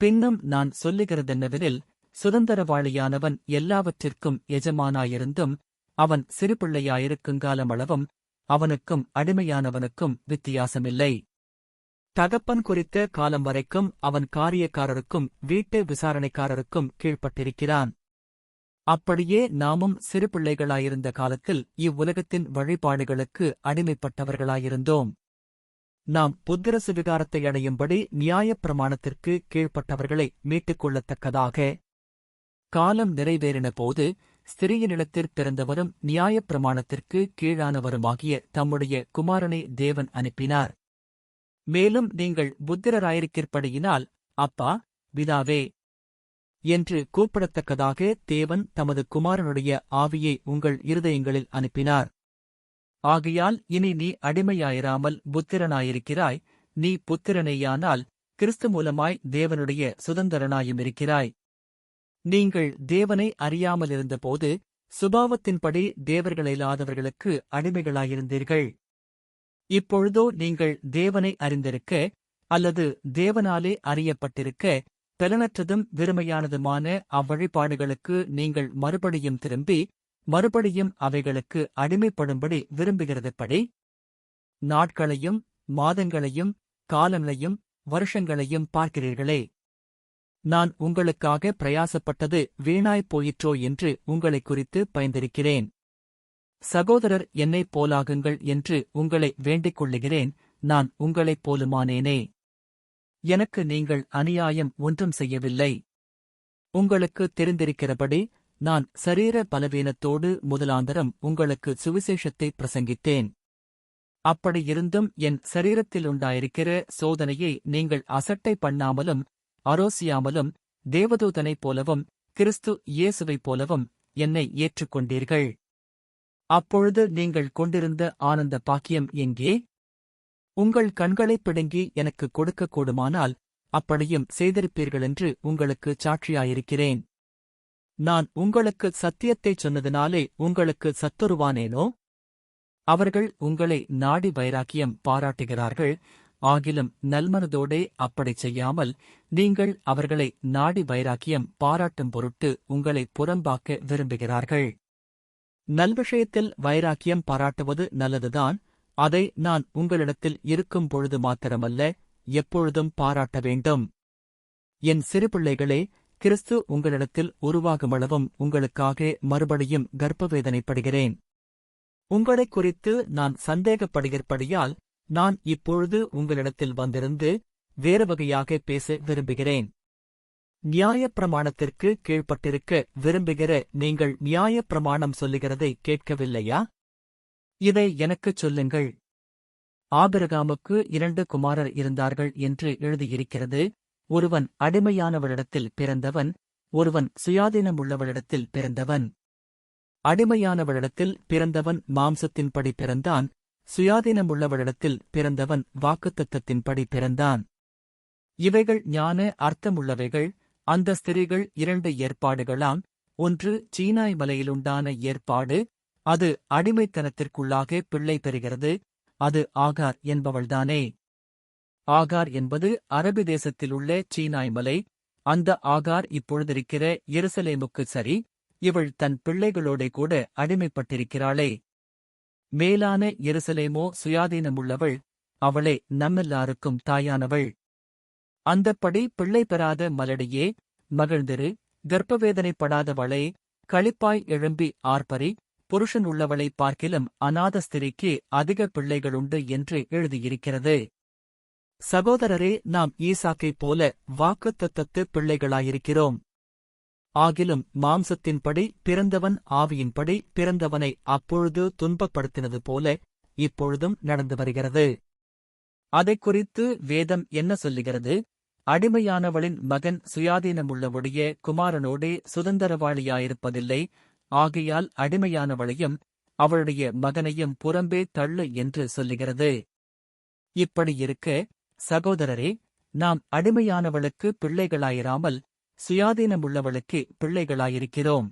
பின்னும் நான் சொல்லுகிறதென்னவெனில் சுதந்திரவாளியானவன் எல்லாவற்றிற்கும் எஜமானாயிருந்தும் அவன் சிறுபிள்ளையாயிருக்குங்காலமளவும் அவனுக்கும் அடிமையானவனுக்கும் வித்தியாசமில்லை. தகப்பன் குறித்த காலம் வரைக்கும் அவன் காரியக்காரருக்கும் வீட்டு விசாரணைக்காரருக்கும் கீழ்ப்பட்டிருக்கிறான். அப்படியே நாமும் சிறுபிள்ளைகளாயிருந்த காலத்தில் இவ்வுலகத்தின் வழிபாடுகளுக்கு அடிமைப்பட்டவர்களாயிருந்தோம். நாம் புத்திர சுவிகாரத்தை அடையும்படி நியாயப் பிரமாணத்திற்கு கீழ்ப்பட்டவர்களை மீட்டுக் கொள்ளத்தக்கதாக காலம் நிறைவேறின போது ஸ்திரீயனிடத்திற் பிறந்தவரும் நியாயப் பிரமாணத்திற்கு கீழானவருமாகிய தம்முடைய குமாரனை தேவன் அனுப்பினார். மேலும் நீங்கள் புத்திரராயிருக்கிறபடியினால் அப்பா விதாவே என்று கூப்பிடத்தக்கதாக தேவன் தமது குமாரனுடைய ஆவியை உங்கள் இருதயங்களில் அனுப்பினார். ஆகையால் இனி நீ அடிமையாயிராமல் புத்திரனாயிருக்கிறாய். நீ புத்திரனேயானால் கிறிஸ்து மூலமாய் தேவனுடைய சுதந்திரனாயுமிருக்கிறாய். நீங்கள் தேவனை அறியாமலிருந்தபோது சுபாவத்தின்படி தேவர்களில்லாதவர்களுக்கு அடிமைகளாயிருந்தீர்கள். இப்பொழுதோ நீங்கள் தேவனை அறிந்திருக்க அல்லது தேவனாலே அறியப்பட்டிருக்க பலனற்றதும் வெறுமையானதுமான அவ்வழிபாடுகளுக்கு நீங்கள் மறுபடியும் திரும்பி மறுபடியும் அவைகளுக்கு அடிமைப்படும்படி விரும்புகிறதுப்படி நாட்களையும் மாதங்களையும் காலங்களையும் வருஷங்களையும் பார்க்கிறீர்களே. நான் உங்களுக்காக பிரயாசப்பட்டது வீணாய்ப் போயிற்றோ என்று உங்களைக் குறித்து பயந்திருக்கிறேன். சகோதரர் என்னைப் போலாகுங்கள் என்று உங்களை வேண்டிக் கொள்ளுகிறேன் நான் உங்களைப் போலுமானேனே. எனக்கு நீங்கள் அநியாயம் ஒன்றும் செய்யவில்லை. உங்களுக்கு தெரிந்திருக்கிறபடி நான் சரீர பலவீனத்தோடு முதலாந்தரம் உங்களுக்கு சுவிசேஷத்தை பிரசங்கித்தேன். அப்படியிருந்தும் என் சரீரத்திலுண்டாயிருக்கிற சோதனையை நீங்கள் அசட்டை பண்ணாமலும் அரோசியாமலும் தேவதூதனைப் போலவும் கிறிஸ்து இயேசுவைப் போலவும் என்னை ஏற்றுக்கொண்டீர்கள். அப்பொழுது நீங்கள் கொண்டிருந்த ஆனந்த பாக்கியம் எங்கே? உங்கள் கண்களைப் பிடுங்கி எனக்கு கொடுக்கக்கூடுமானால் அப்படியும் செய்திருப்பீர்களென்று உங்களுக்கு சாட்சியாயிருக்கிறேன். நான் உங்களுக்கு சத்தியத்தைச் சொன்னதினாலே உங்களுக்கு சத்துருவானேனோ? அவர்கள் உங்களை நாடி வைராக்கியம் பாராட்டுகிறார்கள். ஆகிலும் நல்மனதோடே அப்படிச் செய்யாமல் நீங்கள் அவர்களை நாடி வைராக்கியம் பாராட்டும் பொருட்டு உங்களை புறம்பாக்க விரும்புகிறார்கள். நல்விஷயத்தில் வைராக்கியம் பாராட்டுவது நல்லதுதான். அதை நான் உங்களிடத்தில் இருக்கும் பொழுது மாத்திரமல்ல எப்பொழுதும் பாராட்ட வேண்டும். என் சிறு பிள்ளைகளே கிறிஸ்து உங்களிடத்தில் உருவாகுமளவும் உங்களுக்காக மறுபடியும் கர்ப்பவேதனைப்படுகிறேன். உங்களைக் குறித்து நான் சந்தேகப்படுகிறபடியால் நான் இப்பொழுது உங்களிடத்தில் வந்திருந்து வேறு வகையாக பேச விரும்புகிறேன். நியாயப் பிரமாணத்திற்கு கீழ்ப்பட்டிருக்க விரும்புகிற நீங்கள் நியாயப் பிரமாணம் சொல்லுகிறதை கேட்கவில்லையா? இதை எனக்குச் சொல்லுங்கள். ஆபிரகாமுக்கு இரண்டு குமாரர் இருந்தார்கள் என்று எழுதியிருக்கிறது. ஒருவன் அடிமையானவளிடத்தில் பிறந்தவன் ஒருவன் சுயாதீனமுள்ளவளிடத்தில் பிறந்தவன். அடிமையானவளிடத்தில் பிறந்தவன் மாம்சத்தின்படி பிறந்தான் சுயாதீனமுள்ளவளிடத்தில் பிறந்தவன் வாக்குத்தத்தத்தின்படி பிறந்தான். இவைகள் ஞான அர்த்தமுள்ளவைகள் அந்த ஸ்திரீகள் இரண்டு ஏற்பாடுகளாம் ஒன்று சீனாய் மலையிலுண்டான ஏற்பாடு அது அடிமைத்தனத்திற்குள்ளாக பிள்ளை பெறுகிறது அது ஆகார் என்பவள்தானே. ஆகார் என்பது அரபி தேசத்திலுள்ள சீனாய் மலை அந்த ஆகார் இப்பொழுதிருக்கிற எருசலேமுக்கு சரி இவள் தன் பிள்ளைகளோட கூட அடிமைப்பட்டிருக்கிறாளே. மேலான எருசலேமோ சுயாதீனமுள்ளவள் அவளே நம்மெல்லாருக்கும் தாயானவள். அந்தப்படி பிள்ளை பெறாத மலடியே மகிழ்ந்திரு கர்ப்பவேதனைப்படாதவளே களிப்பாய் எழும்பி ஆர்ப்பரி புருஷன் உள்ளவளை பார்க்கிலும் அநாத ஸ்திரிக்கு அதிக பிள்ளைகளுண்டு என்று எழுதியிருக்கிறது. சகோதரரே நாம் ஈசாக்கைப் போல வாக்குத்தத்தத்து பிள்ளைகளாயிருக்கிறோம். ஆகிலும் மாம்சத்தின்படி பிறந்தவன் ஆவியின்படி பிறந்தவனை அப்பொழுது துன்பப்படுத்தினது போல இப்பொழுதும் நடந்து வருகிறது. அதைக் குறித்து வேதம் என்ன சொல்லுகிறது? அடிமையானவளின் மகன் சுயாதீனமுள்ளவுடைய குமாரனோடே சுதந்திரவாளியாயிருப்பதில்லை. ஆகையால் அடிமையானவளையும் அவளுடைய மகனையும் புறம்பே தள்ளு என்று சொல்லுகிறது. இப்படி இருக்க சகோதரரே நாம் அடிமையானவளுக்கு பிள்ளைகளாயிராமல் சுயாதீனமுள்ளவளுக்கு பிள்ளைகளாயிருக்கிறோம்.